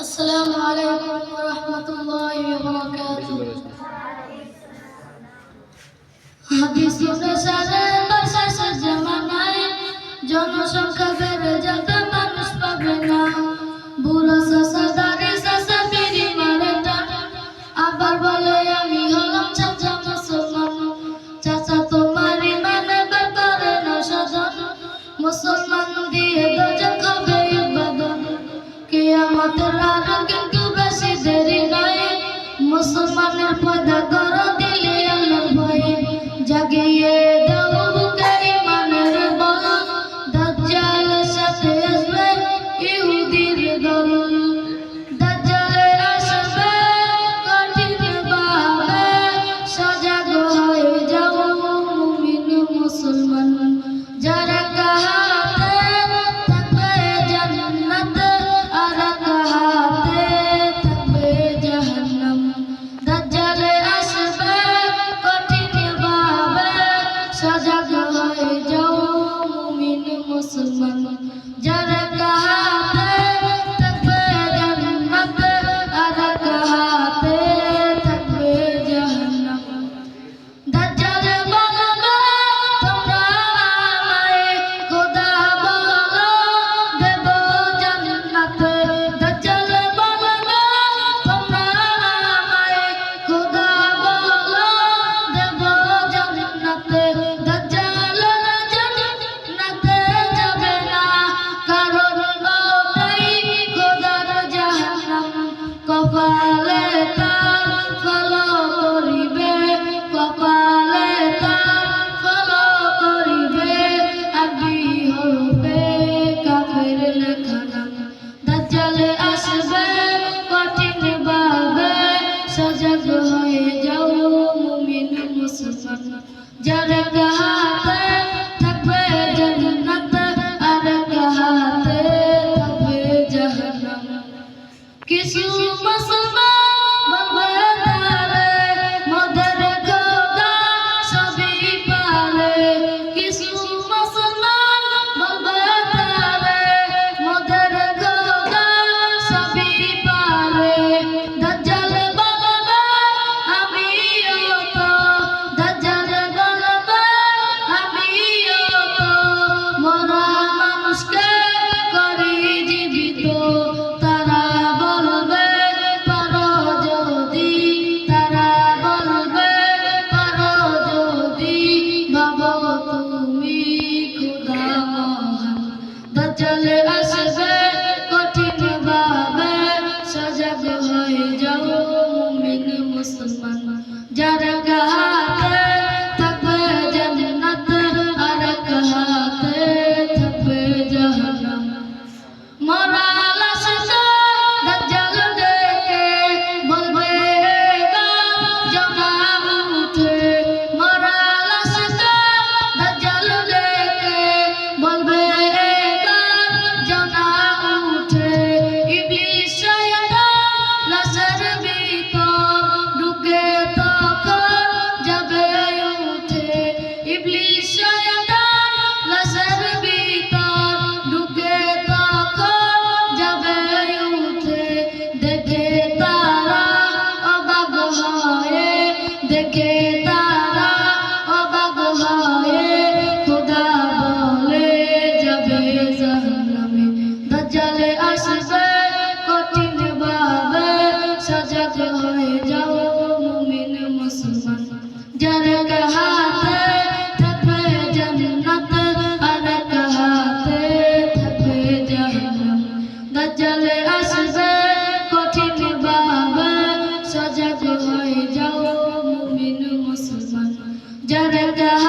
السلام عليكم ورحمة الله وبركاته হাদিস প্রসারে প্রসারে জমানায় জনসংখ্যা বেড়ে যাবে, মানুষ পাবে না। বুড়ো সাদারে সাসা মেরি মারে আবার বলে, আমি হলাম চাচা মুসলমান। চাচা তোমার মানে বার না সাধন। মুসলমান muçulmanar pode dar মুসলমান যারা